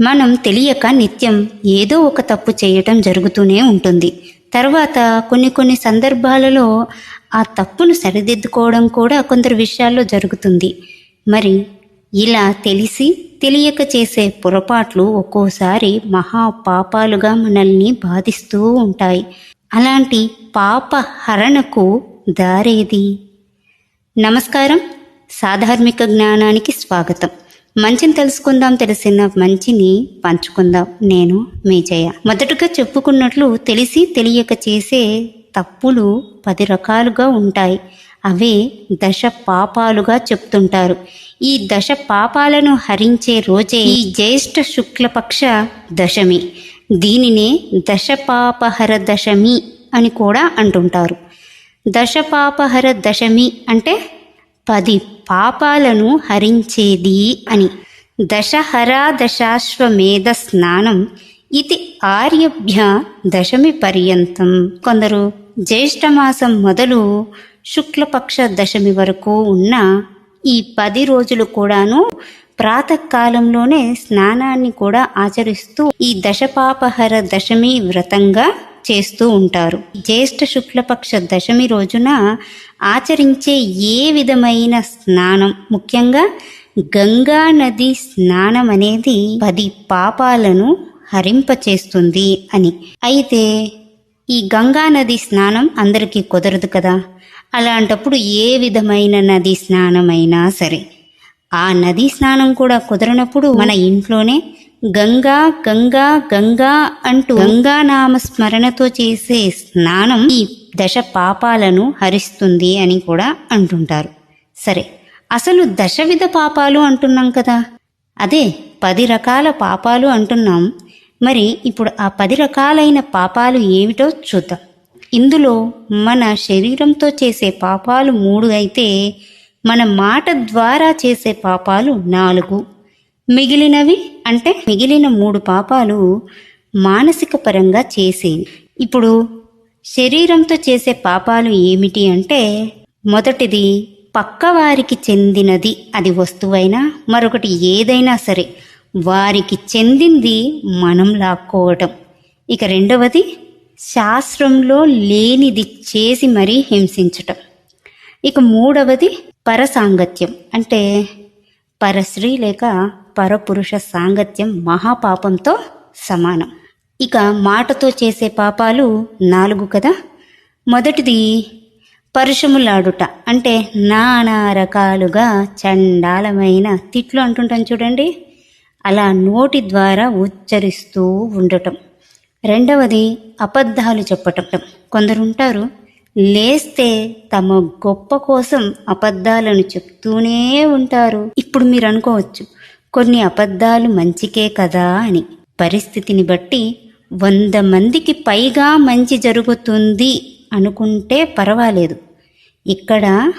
మనం తెలియక నిత్యం ఏదో ఒక తప్పు చేయటం జరుగుతూనే ఉంటుంది. తర్వాత కొన్ని కొన్ని సందర్భాలలో ఆ తప్పును సరిదిద్దుకోవడం కూడా కొందరు విషయాల్లో జరుగుతుంది. మరి ఇలా తెలిసి తెలియక చేసే పొరపాట్లు ఒక్కోసారి మహా పాపాలుగా మనల్ని బాధిస్తూ ఉంటాయి. అలాంటి పాప హరణకు దారేది? నమస్కారం. సాధార్మిక జ్ఞానానికి స్వాగతం. మంచిని తెలుసుకుందాం తెలిసిన మంచిని పంచుకుందాం. నేను మీ జయ. మొదటగా చెప్పుకున్నట్లు తెలిసి తెలియక చేసే తప్పులు పది రకాలుగా ఉంటాయి. అవే దశ పాపాలుగా చెప్తుంటారు. ఈ దశ పాపాలను హరించే రోజే ఈ జ్యేష్ఠ శుక్లపక్ష దశమి. దీనినే దశపాపహర దశమి అని కూడా అంటుంటారు. దశపాపహర దశమి అంటే పది పాపాలను హరించేది అని. దశహరా దశాశ్వమేధ స్నానం ఇది ఆర్యభ్య దశమి పర్యంతం. కొందరు జ్యేష్ఠమాసం మొదలు శుక్లపక్ష దశమి వరకు ఉన్న ఈ పది రోజులు కూడాను ప్రాతకాలంలోనే స్నానాన్ని కూడా ఆచరిస్తూ ఈ దశపాపహర దశమి వ్రతంగా చేస్తూ ఉంటారు. జ్యేష్ఠ శుక్లపక్ష దశమి రోజున ఆచరించే ఏ విధమైన స్నానం? ముఖ్యంగా గంగా నది స్నానం అనేది పది పాపాలను హరింపచేస్తుంది అని. అయితే ఈ గంగా నది స్నానం అందరికీ కుదరదు కదా? అలాంటప్పుడు ఏ విధమైన నది స్నానమైనా సరే. ఆ నది స్నానం కూడా కుదరనప్పుడు మన ఇంట్లోనే గంగా గంగా గంగా అంటూ గంగా నామ స్మరణతో చేసే స్నానం ఈ దశ పాపాలను హరిస్తుంది అని కూడా అంటుంటారు. సరే అసలు దశవిధ పాపాలు అంటున్నాం కదా? అదే పది రకాల పాపాలు అంటున్నాం. మరి ఇప్పుడు ఆ పది రకాలైన పాపాలు ఏమిటో చూద్దాం. ఇందులో మన శరీరంతో చేసే పాపాలు మూడు అయితే మన మాట ద్వారా చేసే పాపాలు నాలుగు. మిగిలినవి అంటే మిగిలిన మూడు పాపాలు మానసిక పరంగా చేసేవి ఇప్పుడు శరీరంతో చేసే పాపాలు ఏమిటి అంటే మొదటిది పక్కవారికి చెందినది అది వస్తువైనా మరొకటి ఏదైనా సరే వారికి చెందింది మనం లాక్కోవటం. ఇక రెండవది శాస్త్రంలో లేనిది చేసి మరీ హింసించటం. ఇక మూడవది పరసాంగత్యం అంటే పరశ్రీ లేక పరపురుష సాంగత్యం మహాపాపంతో సమానం. ఇక మాటతో చేసే పాపాలు నాలుగు కదా? మొదటిది పరుషములాడుట అంటే నానా రకాలుగా చండాలమైన తిట్లు అంటుంటాం చూడండి. అలా నోటి ద్వారా ఉచ్చరిస్తూ ఉండటం. రెండవది అబద్ధాలు చెప్పటం. కొందరుంటారు లేస్తే తమ గొప్ప కోసం అబద్ధాలను చెప్తూనే ఉంటారు. ఇప్పుడు మీరు అనుకోవచ్చు కొన్ని అబద్ధాలు మంచికే కదా అని. పరిస్థితిని బట్టి వంద మందికి పైగా మంచి జరుగుతుంది అనుకుంటే పర్వాలేదు. ఇక్కడ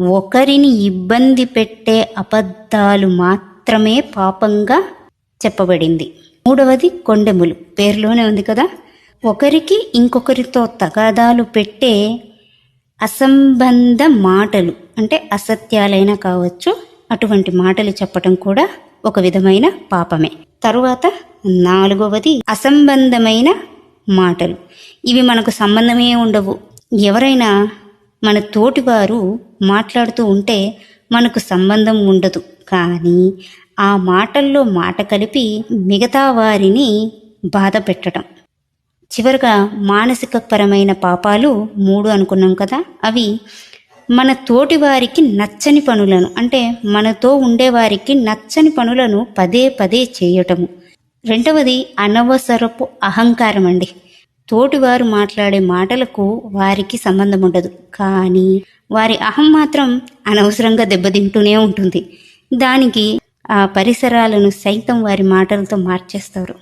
ఒకరిని ఇబ్బంది పెట్టే అబద్ధాలు మాత్రమే పాపంగా చెప్పబడింది. మూడవది కొండెములు. పేరులోనే ఉంది కదా. ఒకరికి ఇంకొకరితో తగాదాలు పెట్టే అసంబంధ మాటలు అంటే అసత్యాలైనా కావచ్చు అటువంటి మాటలు చెప్పటం కూడా ఒక విధమైన పాపమే. తరువాత నాలుగవది అసంబంధమైన మాటలు. ఇవి మనకు సంబంధమే ఉండవు. ఎవరైనా మన తోటివారు మాట్లాడుతూ ఉంటే మనకు సంబంధం ఉండదు. కానీ ఆ మాటల్లో మాట కలిపి మిగతా వారిని బాధ పెట్టడం చివరగా మానసిక పరమైన పాపాలు మూడు అనుకున్నాం కదా? అవి మన తోటి వారికి నచ్చని పనులను అంటే మనతో ఉండేవారికి నచ్చని పనులను పదే పదే చేయటము. రెండవది అనవసరపు అహంకారం అండి తోటివారు మాట్లాడే మాటలకు వారికి సంబంధం ఉండదు కానీ వారి అహం మాత్రం అనవసరంగా దెబ్బతింటూనే ఉంటుంది. దానికి ఆ పరిసరాలను సైతం వారి మాటలతో మార్చేస్తారు.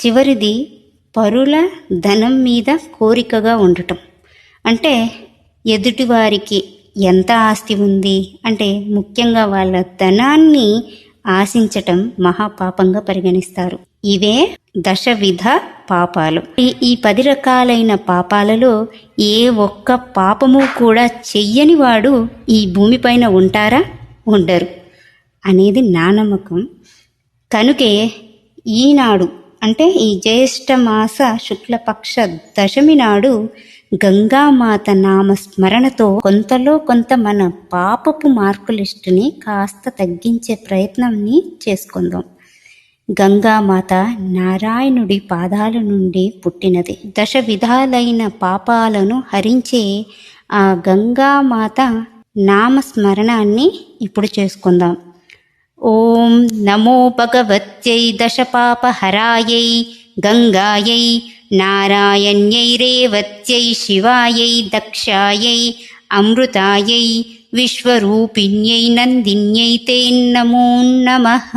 చివరిది పరుల ధనం మీద కోరికగా ఉండటం. అంటే ఎదుటివారికి ఎంత ఆస్తి ఉంది? అంటే ముఖ్యంగా వాళ్ళ ధనాన్ని ఆశించటం మహాపాపంగా పరిగణిస్తారు. ఇవే దశవిధ పాపాలు. ఈ ఈ పది రకాలైన పాపాలలో ఏ ఒక్క పాపము కూడా చెయ్యని వాడు ఈ భూమిపైన ఉంటారా? ఉండరు. అనేది నా నమ్మకం. కనుకే ఈనాడు అంటే ఈ జ్యేష్ఠ మాస శుక్లపక్ష దశమి నాడు గంగామాత నామ స్మరణతో కొంతలో కొంత మన పాపపు మార్కు లిస్టుని కాస్త తగ్గించే ప్రయత్నాన్ని చేసుకుందాం. గంగామాత నారాయణుడి పాదాల నుండి పుట్టినది. దశ విధాలైన పాపాలను హరించే ఆ గంగామాత నామస్మరణాన్ని ఇప్పుడు చేసుకుందాం. ఓం నమో భగవత్యై దశపాపహరాయై గంగాయై नारायण्यै रेवत्यै शिवायै दक्षायै अमृतायै विश्वरूपिण्यै नन्दिन्यै तैन्नमून्नमः